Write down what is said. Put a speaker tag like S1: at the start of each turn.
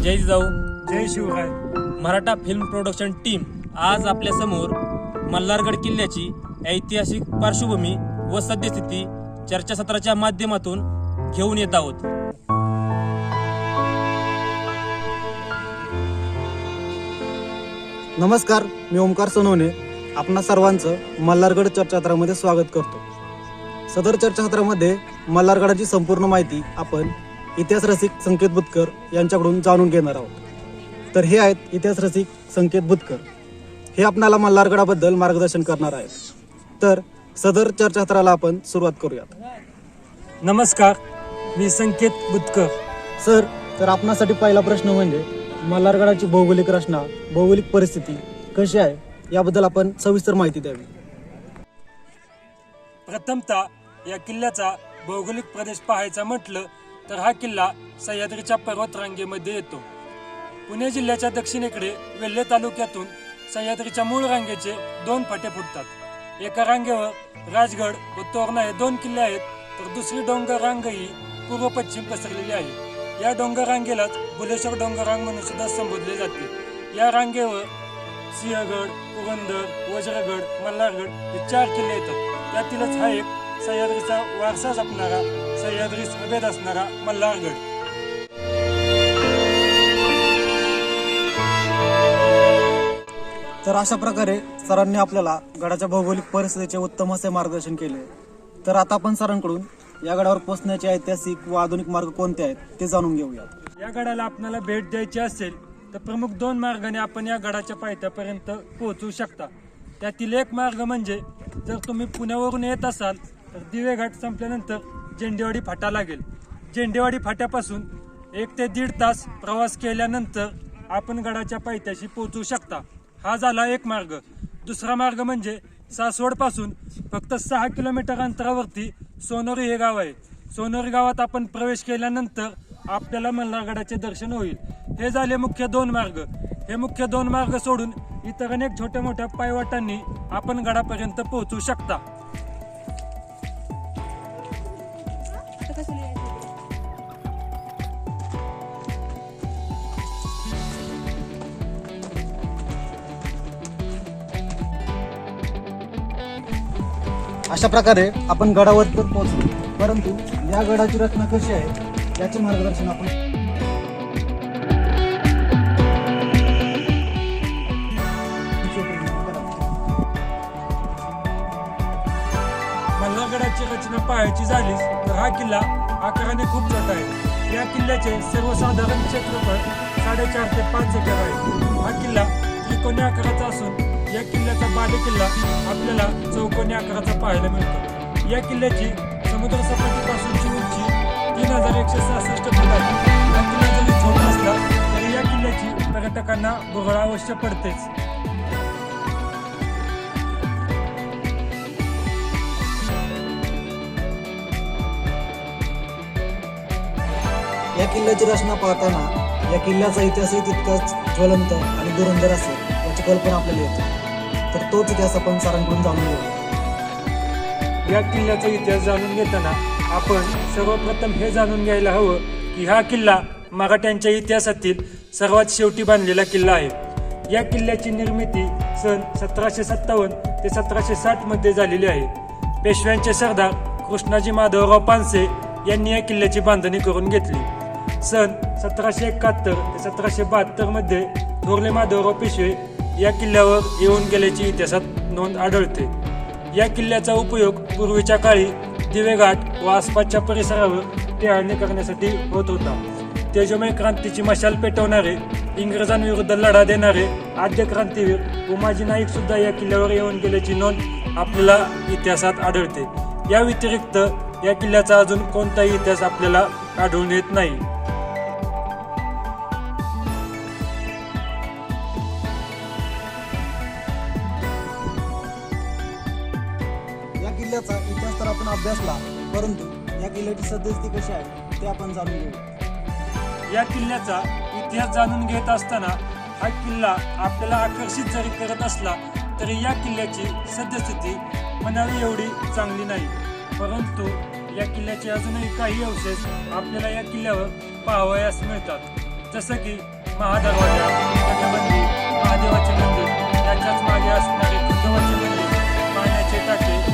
S1: जय जिजाऊ.
S2: जय Shivrai.
S1: Maratha film production team आज आपल्यासमोर मल्हारगड किल्ल्याची ऐतिहासिक पार्श्वभूमी व सद्यस्थिती चर्चासत्राच्या माध्यमातून घेऊन येत आहोत.
S3: नमस्कार मी ओमकार सोनवणे. आपणा सर्वांचं मल्हारगड चर्चासत्रामध्ये स्वागत करतो. सदर चर्चासत्रामध्ये मल्हारगडाची संपूर्ण माहिती आपण इतिहास रसिक संकेत बुतकर यांच्याकडून जाणून घेणार आहोत. तर हे आहेत इतिहास रसिक संकेत बुतकर. हे आपणाला मल्हारगडाबद्दल मार्गदर्शन करणार आहेत. तर सदर चर्चासत्राला आपण सुरुवात करूयात.
S2: नमस्कार मी संकेत बुतकर.
S3: सर तर आपणासाठी पहिला प्रश्न म्हणजे मल्हारगडाची भौगोलिक रचना भौगोलिक परिस्थिती कशी आहे याबद्दल आपण सविस्तर माहिती द्यावी.
S2: प्रथमतः या किल्ल्याचा भौगोलिक प्रदेश पाहायचा म्हटलं तर हा किल्ला सह्याद्रीच्या पर्वतरांगेमध्ये येतो. पुणे जिल्ह्याच्या दक्षिणेकडे वेल्हे तालुक्यातून सह्याद्रीच्या मूळ रांगेचे दोन फाटे फुटतात. एका रांगेवर राजगड व तोरणा हे दोन किल्ले आहेत तर दुसरी डोंगर रांग ही पूर्व पश्चिम पसरलेली आहे. या डोंगर रांगेलाच बुलेश्वर डोंगर रांग म्हणून सुद्धा संबोधले जाते. या रांगेवर सिंहगड पुरंदर वज्रगड मल्हारगड हे चार किल्ले येतात. त्यातीलच हा एक सह्याद्रीचा वारसा जपणारा सह्याद्री अभेद असणारा मल्हारगड.
S3: तर अशा प्रकारे सरांनी आपल्याला गडाच्या भौगोलिक परिस्थितीचे उत्तम असे मार्गदर्शन केले. तर आता आपण सरांकडून या गडावर पोहोचण्याचे ऐतिहासिक व आधुनिक मार्ग कोणते आहेत ते जाणून घेऊयात.
S2: या गडाला आपल्याला भेट द्यायची असेल तर प्रमुख दोन मार्गाने आपण या गडाच्या पायथ्यापर्यंत पोहोचू शकता. त्यातील एक मार्ग म्हणजे जर तुम्ही पुण्यावरून येत असाल तर दिवे घाट संपल्यानंतर झेंडेवाडी फाटा लागेल. झेंडेवाडी फाट्यापासून एक ते दीड तास प्रवास केल्यानंतर आपण गडाच्या पायथ्याशी पोहोचू शकता. हा झाला एक मार्ग. दुसरा मार्ग म्हणजे सासवडपासून फक्त सहा किलोमीटर अंतरावरती सोनोरी हे गाव आहे. सोनोरी गावात आपण प्रवेश केल्यानंतर आपल्याला मल्हारगडाचे दर्शन होईल. हे झाले मुख्य दोन मार्ग. हे मुख्य दोन मार्ग सोडून इतर अनेक छोट्या मोठ्या पायवाटांनी आपण गडापर्यंत पोहोचू शकता.
S3: अशा प्रकारे आपण गडावर तर पोहोचलो परंतु या गडाची रचना कशी आहे याचे मार्गदर्शन आपण
S2: रचना पाहायची झालीच तर हा किल्ला आकाराने खूप मोठा आहे. या किल्ल्याचे सर्वसाधारण क्षेत्रफळ साडेचार ते पाच एकर आहे. हा किल्ला त्रिकोणी आकाराचा असून या किल्ल्याचा बाले किल्ला आपल्याला चौकोनी आकाराचा पाहायला मिळतो. या किल्ल्याची समुद्र सपाटीपासूनची उंची तीन हजार एकशे सहासष्ट फूट आहे. या किल्ला जरी छोटा असला तरी या किल्ल्याची पर्यटकांना भोगळ अवश्य पडतेच.
S3: या किल्ल्याची रचना पाहताना या किल्ल्याचा इतिहासही तितकाच ज्वलंत आणि दुरंदर असेल याची कल्पना आपल्याला येते. तर तोच इतिहास आपण सारांकडून जाणून घेऊ
S2: या किल्ल्याचा इतिहास जाणून घेताना आपण सर्वप्रथम हे जाणून घ्यायला हवं की हा किल्ला मराठ्यांच्या इतिहासातील सर्वात शेवटी बांधलेला किल्ला आहे. या किल्ल्याची निर्मिती सन सतराशे सत्तावन्न ते सतराशे साठमध्ये झालेली आहे. पेशव्यांचे सरदार कृष्णाजी माधवराव पानसे यांनी या किल्ल्याची बांधणी करून घेतली. सन सतराशे एकाहत्तर ते सतराशे बहात्तरमध्ये थोरले माधवराव पेशवे या किल्ल्यावर येऊन गेल्याची इतिहासात नोंद आढळते. या किल्ल्याचा उपयोग पूर्वीच्या काळी दिवेघाट व आसपासच्या परिसरावर टेहाळणी करण्यासाठी होत होता. तेजोमय क्रांतीची मशाल पेटवणारे इंग्रजांविरुद्ध लढा देणारे आद्य क्रांतीवीर उमाजी नाईक सुद्धा या किल्ल्यावर येऊन गेल्याची नोंद आपल्याला इतिहासात आढळते. या व्यतिरिक्त या किल्ल्याचा अजून कोणताही इतिहास आपल्याला आढळून येत नाही.
S3: या किल्ल्याचा इतिहास तर आपण अभ्यासला परंतु या किल्ल्याची सद्यस्थिती कशी आहे ते आपण जाणून घेऊ.
S2: या किल्ल्याचा इतिहास जाणून घेत असताना हा किल्ला आपल्याला आकर्षित जरी करत असला तरी या किल्ल्याची सद्यस्थिती म्हणावी एवढी चांगली नाही. परंतु या किल्ल्याचे अजूनही काही अवशेष आपल्याला या किल्ल्यावर पाहावयास मिळतात. जसं की महादरवाजा महादेवाचे मंदिर त्याच्याच मागे असणारे बुद्धवाचे मंदिर पाण्याचे टाके